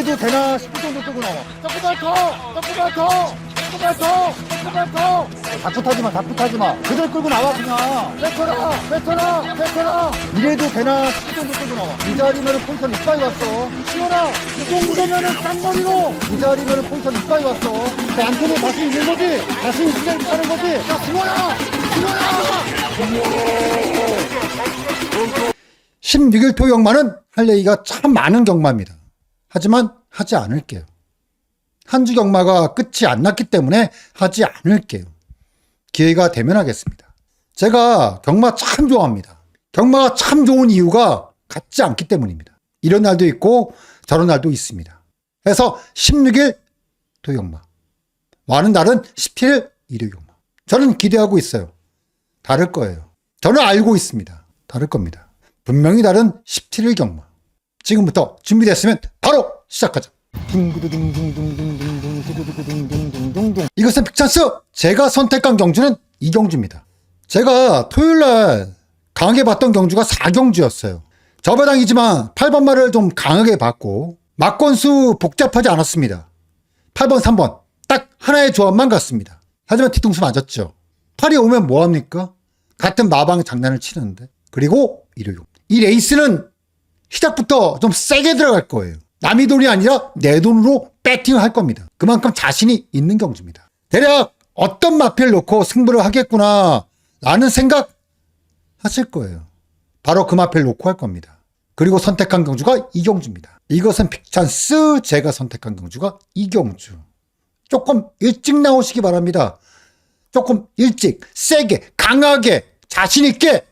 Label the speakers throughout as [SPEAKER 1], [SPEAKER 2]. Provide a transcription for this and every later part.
[SPEAKER 1] 이래도 되나 싶을 정도 끌고 나와.
[SPEAKER 2] 조금만 더! 조금만 더! 조금만 더! 조금만 더!
[SPEAKER 1] 다풋하지 마, 다풋하지 마. 그대로 끌고 나와, 그냥.
[SPEAKER 2] 뱉어라! 뱉어라! 뱉어라!
[SPEAKER 1] 이래도 되나 싶을 정도 끌고 나와. 이 자리면은 포지션 이빨 왔어.
[SPEAKER 2] 시원아! 이 정도면은 쌍머리로!
[SPEAKER 1] 이 자리면은 포지션 이빨 왔어. 그 안토는 다시 있는 거지? 다시 있으면 하는 거지?
[SPEAKER 2] 야, 시원아! 시원아!
[SPEAKER 1] 16일 토 경마는 할 얘기가 참 많은 경마입니다. 하지만 하지 않을게요. 한주 경마가 끝이 안 났기 때문에 하지 않을게요. 기회가 되면 하겠습니다. 제가 경마 참 좋아합니다. 경마가 참 좋은 이유가 같지 않기 때문입니다. 이런 날도 있고 저런 날도 있습니다. 그래서 16일 토경마, 많은 날은 17일 일요 경마. 저는 기대하고 있어요. 다를 거예요. 저는 알고 있습니다. 다를 겁니다. 분명히 다른 17일 경마. 지금부터 준비됐으면 바로 시작하자. 이것은 빅찬스! 제가 선택한 경주는 이 경주입니다. 제가 토요일날 강하게 봤던 경주가 4경주였어요. 저배당이지만 8번 말을 좀 강하게 봤고 막건수 복잡하지 않았습니다. 8번, 3번 딱 하나의 조합만 갔습니다. 하지만 뒤통수 맞았죠. 팔이 오면 뭐합니까? 같은 마방 장난을 치는데. 그리고 일요일. 이 레이스는 시작부터 좀 세게 들어갈 거예요. 남의 돈이 아니라 내 돈으로 배팅을 할 겁니다. 그만큼 자신이 있는 경주입니다. 대략 어떤 마필 놓고 승부를 하겠구나 라는 생각 하실 거예요. 바로 그 마필 놓고 할 겁니다. 그리고 선택한 경주가 이경주입니다. 이것은 빅찬스 제가 선택한 경주가 이경주. 조금 일찍 나오시기 바랍니다. 조금 일찍, 세게, 강하게, 자신 있게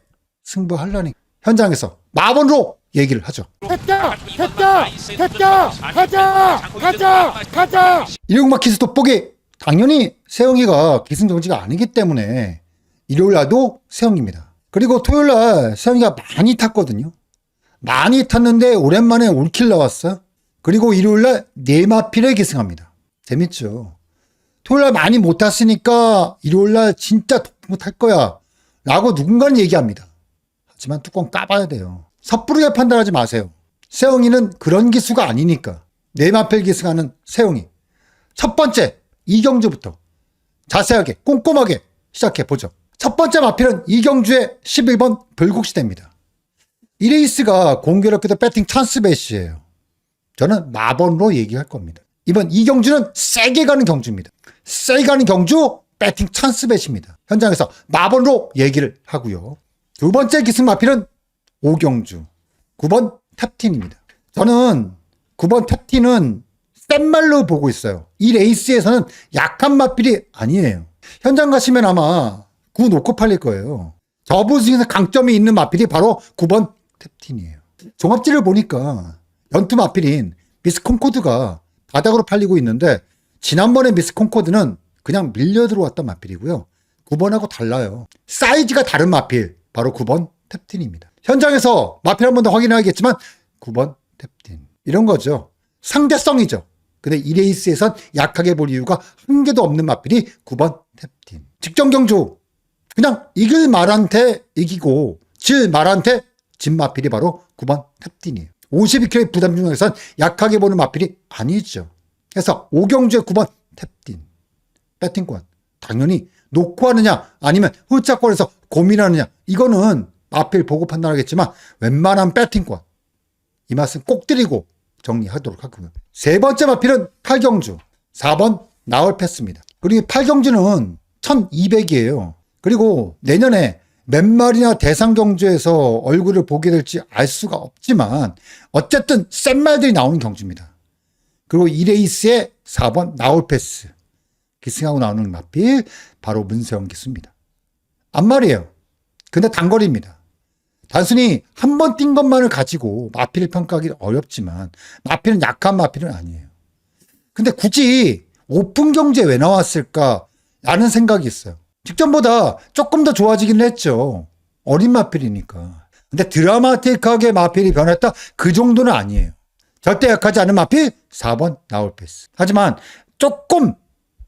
[SPEAKER 1] 승부하려니 현장에서 마번으로 얘기를 하죠.
[SPEAKER 2] 했다! 했다! 했다! 가자! 가자! 가자!
[SPEAKER 1] 일용마 키스 돋보기 당연히 세영이가 기승전지가 아니기 때문에 일요일 날도 세영입니다. 그리고 토요일 날 세영이가 많이 탔거든요. 많이 탔는데 오랜만에 올킬 나왔어요. 그리고 일요일 날 네마필에 기승합니다. 재밌죠. 토요일 날 많이 못 탔으니까 일요일 날 진짜 독못 탈 거야. 라고 누군가는 얘기합니다. 하지만 뚜껑 까봐야 돼요. 섣부르게 판단하지 마세요. 세영이는 그런 기수가 아니니까. 네마필 기승하는 세영이. 첫 번째, 이경주부터 자세하게, 꼼꼼하게 시작해 보죠. 첫 번째 마필은 이경주의 11번 불국시대입니다. 이 레이스가 공교롭게도 배팅 찬스 배시예요. 저는 마번으로 얘기할 겁니다. 이번 이경주는 세게 가는 경주입니다. 세게 가는 경주 배팅 찬스 배시입니다. 현장에서 마번으로 얘기를 하고요. 두 번째 기승 마필은 오경주, 9번 탑틴입니다. 저는 9번 탑틴은 센 말로 보고 있어요. 이 레이스에서는 약한 마필이 아니에요. 현장 가시면 아마 9 놓고 팔릴 거예요. 저부 중에서 강점이 있는 마필이 바로 9번 탭틴이에요. 종합지를 보니까 연투 마필인 미스 콩코드가 바닥으로 팔리고 있는데 지난번에 미스 콩코드는 그냥 밀려 들어왔던 마필이고요. 9번하고 달라요. 사이즈가 다른 마필 바로 9번 탭틴입니다. 현장에서 마필 한번 더 확인해야겠지만 9번 탭틴 이런 거죠. 상대성이죠. 근데 이 레이스에선 약하게 볼 이유가 한 개도 없는 마필이 9번 탭틴. 직전 경주 그냥 이길 말한테 이기고 질 말한테 진 마필이 바로 9번 탭틴이에요. 52kg의 부담 중에선 약하게 보는 마필이 아니죠. 그래서 오경주의 9번 탭틴. 배팅권. 당연히 놓고 하느냐 아니면 훌쩍거려서 고민하느냐 이거는 마필 보고 판단하겠지만 웬만한 배팅권. 이 말씀 꼭 드리고 정리하도록 하고요. 세 번째 마필은 팔경주. 4번 나올 패스입니다. 그리고 팔경주는 1200이에요. 그리고 내년에 몇 마리나 대상 경주에서 얼굴을 보게 될지 알 수가 없지만 어쨌든 센 말들이 나오는 경주입니다. 그리고 이 레이스의 4번 나올 패스. 기승하고 나오는 마필 바로 문세영 기수입니다. 앞말이에요. 근데 단거리입니다. 단순히 한 번 뛴 것만을 가지고 마필을 평가하기 어렵지만 마필은 약한 마필은 아니에요. 근데 굳이 오픈 경주에 왜 나왔을까? 라는 생각이 있어요. 직전보다 조금 더 좋아지긴 했죠. 어린 마필이니까. 근데 드라마틱하게 마필이 변했다? 그 정도는 아니에요. 절대 약하지 않은 마필 4번 나올 패스. 하지만 조금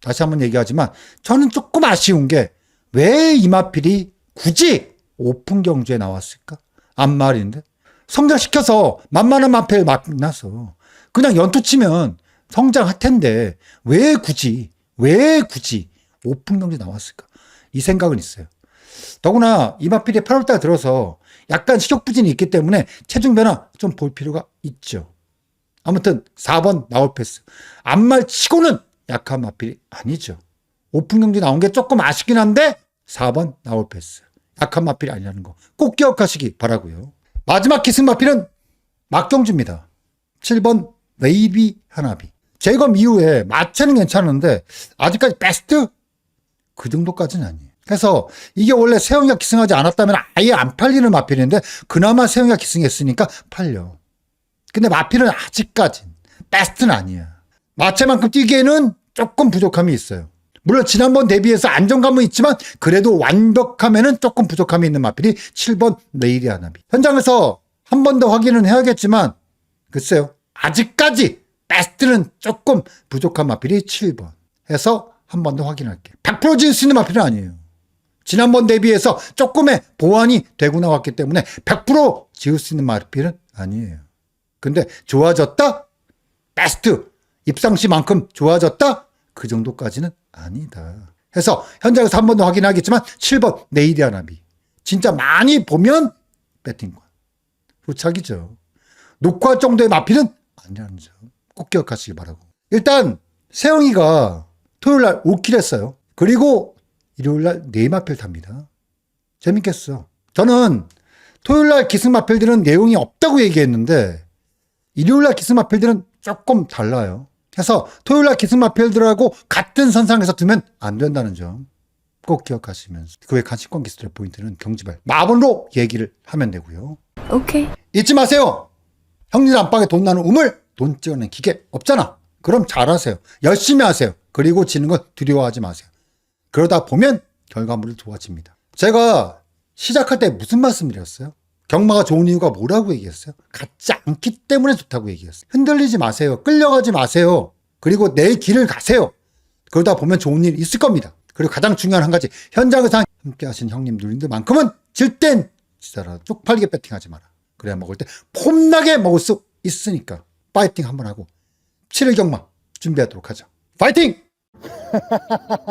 [SPEAKER 1] 다시 한번 얘기하지만 저는 조금 아쉬운 게 왜 이 마필이 굳이 오픈 경주에 나왔을까? 앞말인데 성장시켜서 만만한 마필 만나서 그냥 연투 치면 성장할 텐데 왜 굳이 왜 굳이 오픈 경기 나왔을까? 이 생각은 있어요. 더구나 이마필이 8월달 들어서 약간 식욕 부진이 있기 때문에 체중 변화 좀 볼 필요가 있죠. 아무튼 4번 나올 패스. 안말 치고는 약한 마필이 아니죠. 오픈 경기 나온 게 조금 아쉽긴 한데 4번 나올 패스. 약한 마필이 아니라는 거 꼭 기억하시기 바라고요. 마지막 기승 마필은 막경주입니다. 7번 네이비 하나비. 제검 이후에 마체는 괜찮은데 아직까지 베스트 그 정도까지는 아니에요. 그래서 이게 원래 세영이가 기승하지 않았다면 아예 안 팔리는 마필인데 그나마 세영이가 기승했으니까 팔려. 근데 마필은 아직까진 베스트는 아니야. 마체만큼 뛰기에는 조금 부족함이 있어요. 물론 지난번 대비해서 안정감은 있지만 그래도 완벽함에는 조금 부족함이 있는 마필이 7번 레이리 아나비. 현장에서 한 번 더 확인은 해야겠지만 글쎄요. 아직까지 베스트는 조금 부족한 마필이 7번 해서 한 번 더 확인할게요. 100% 지을 수 있는 마필은 아니에요. 지난번 대비해서 조금의 보완이 되고 나왔기 때문에 100% 지을 수 있는 마필은 아니에요. 근데 좋아졌다? 베스트 입상시만큼 좋아졌다? 그 정도까지는 아니다. 해서 현장에서 한 번 더 확인하겠지만 7번 네이디아 나비. 진짜 많이 보면 배팅권. 후착이죠. 녹화 정도의 마피는 아니라는 점. 꼭 기억하시기 바라고. 일단 세영이가 토요일 날 5킬 했어요. 그리고 일요일 날 4마필 탑니다. 재밌겠어. 저는 토요일 날 기승마필들은 내용이 없다고 얘기했는데 일요일 날 기승마필들은 조금 달라요. 그래서 토요일 날 기승마필들하고 같은 선상에서 두면 안 된다는 점 꼭 기억하시면서 그외 간식권 기술의 포인트는 경지발 마블로 얘기를 하면 되고요.
[SPEAKER 3] 오케이.
[SPEAKER 1] 잊지 마세요. 형님 안방에 돈 나는 우물 돈 찍어낸 기계 없잖아. 그럼 잘하세요. 열심히 하세요. 그리고 지는 거 두려워하지 마세요. 그러다 보면 결과물이 좋아집니다. 제가 시작할 때 무슨 말씀드렸어요? 경마가 좋은 이유가 뭐라고 얘기했어요? 같지 않기 때문에 좋다고 얘기했어요. 흔들리지 마세요. 끌려가지 마세요. 그리고 내 길을 가세요. 그러다 보면 좋은 일 있을 겁니다. 그리고 가장 중요한 한 가지 현장에서 함께 하신 형님 누님들만큼은 질 땐 진짜라 쪽팔리게 배팅하지 마라. 그래야 먹을 때 폼나게 먹을 수 있으니까 파이팅 한번 하고 7일 경마 준비하도록 하죠. 파이팅!